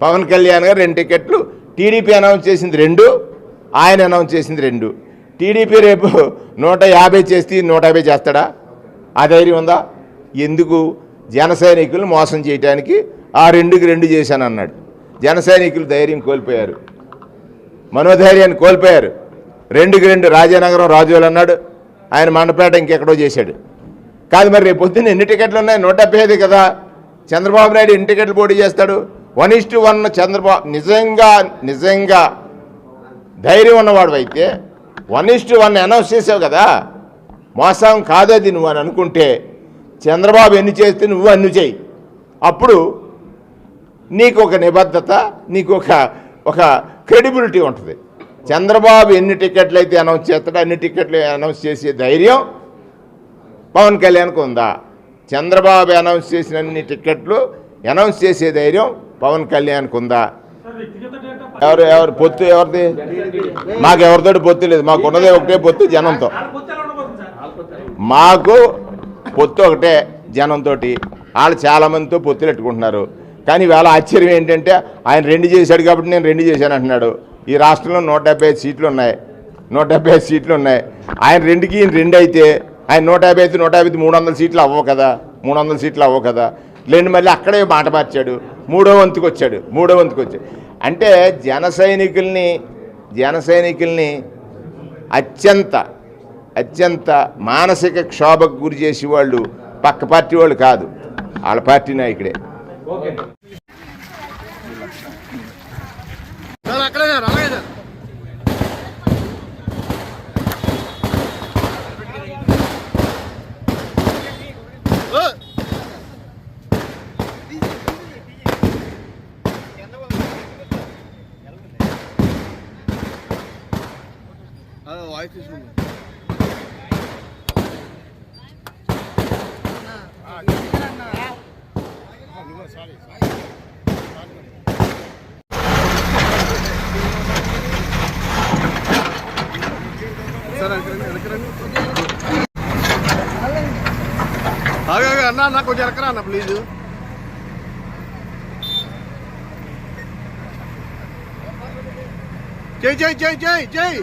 పవన్ కళ్యాణ్ గారు రెండు టికెట్లు టీడీపీ అనౌన్స్ చేసింది రెండు ఆయన అనౌన్స్ చేసింది రెండు. టీడీపీ రేపు నూట యాభై చేసి నూట యాభై చేస్తాడా? ఆ ధైర్యం ఉందా? ఎందుకు జన సైనికులు మోసం చేయడానికి ఆ రెండుకి రెండు చేశాను అన్నాడు జన సైనికులు ధైర్యం కోల్పోయారు. మనోధైర్యాన్ని కోల్పోయారు. రెండుకి రెండు రాజానగరం రాజులు అన్నాడు. ఆయన మండపేట ఇంకెక్కడో చేశాడు. కాదు మరి రేపు పొద్దున్న ఎన్ని టికెట్లు ఉన్నాయి? నూట కదా. చంద్రబాబు నాయుడు ఎన్ని టికెట్లు పోటీ చేస్తాడు? One is to one Chandrababu నిజంగా నిజంగా ధైర్యం ఉన్నవాడు అయితే one is to one announce చేసావు కదా. మోసం కాదది నువ్వు అని అనుకుంటే చంద్రబాబు ఎన్ని చేస్తే నువ్వు అన్ని చేయి. అప్పుడు నీకు ఒక నిబద్ధత నీకు ఒక ఒక క్రెడిబిలిటీ ఉంటుంది. చంద్రబాబు ఎన్ని టికెట్లు అయితే అనౌన్స్ చేస్తాడో అన్ని టికెట్లు అనౌన్స్ చేసే ధైర్యం పవన్ కళ్యాణ్కు ఉందా? చంద్రబాబు అనౌన్స్ చేసిన అన్ని టికెట్లు అనౌన్స్ చేసే ధైర్యం పవన్ కళ్యాణ్కు ఉందా? ఎవరు ఎవరు పొత్తు ఎవరిది? మాకు ఎవరితోటి పొత్తు లేదు. మాకు ఉన్నదే ఒకటే పొత్తు జనంతో. మాకు పొత్తు ఒకటే జనంతో వాళ్ళు చాలామందితో పొత్తులు పెట్టుకుంటున్నారు. కానీ వేళ ఆశ్చర్యం ఏంటంటే ఆయన రెండు చేశాడు కాబట్టి నేను రెండు చేశాను అంటున్నాడు. ఈ రాష్ట్రంలో నూట డెబ్బై ఐదు సీట్లు ఉన్నాయి. నూట డెబ్బై ఐదు సీట్లు ఉన్నాయి. ఆయన రెండుకి రెండు అయితే ఆయన నూట యాభై అయితే నూట యాభై మూడు వందల సీట్లు అవ్వవు కదా. మూడు వందల సీట్లు అవ్వవు కదా. లేని మళ్ళీ అక్కడే మాట మార్చాడు. మూడో వంతుకు వచ్చాడు. మూడో వంతుకు వచ్చాడు. అంటే జన సైనికుల్ని జన సైనికుల్ని అత్యంత అత్యంత మానసిక క్షోభకు గురి చేసే వాళ్ళు పక్క పార్టీ వాళ్ళు కాదు. వాళ్ళ పార్టీ నాయకుడే. ఓకే. అక్కడే రామయ్య సార్ వాయిస్ తీసుకుందాం. అన్న అన్న కొంచెం ఎక్కరా అన్న ప్లీజ్ చేయి చేయి చేయి చేయి చేయి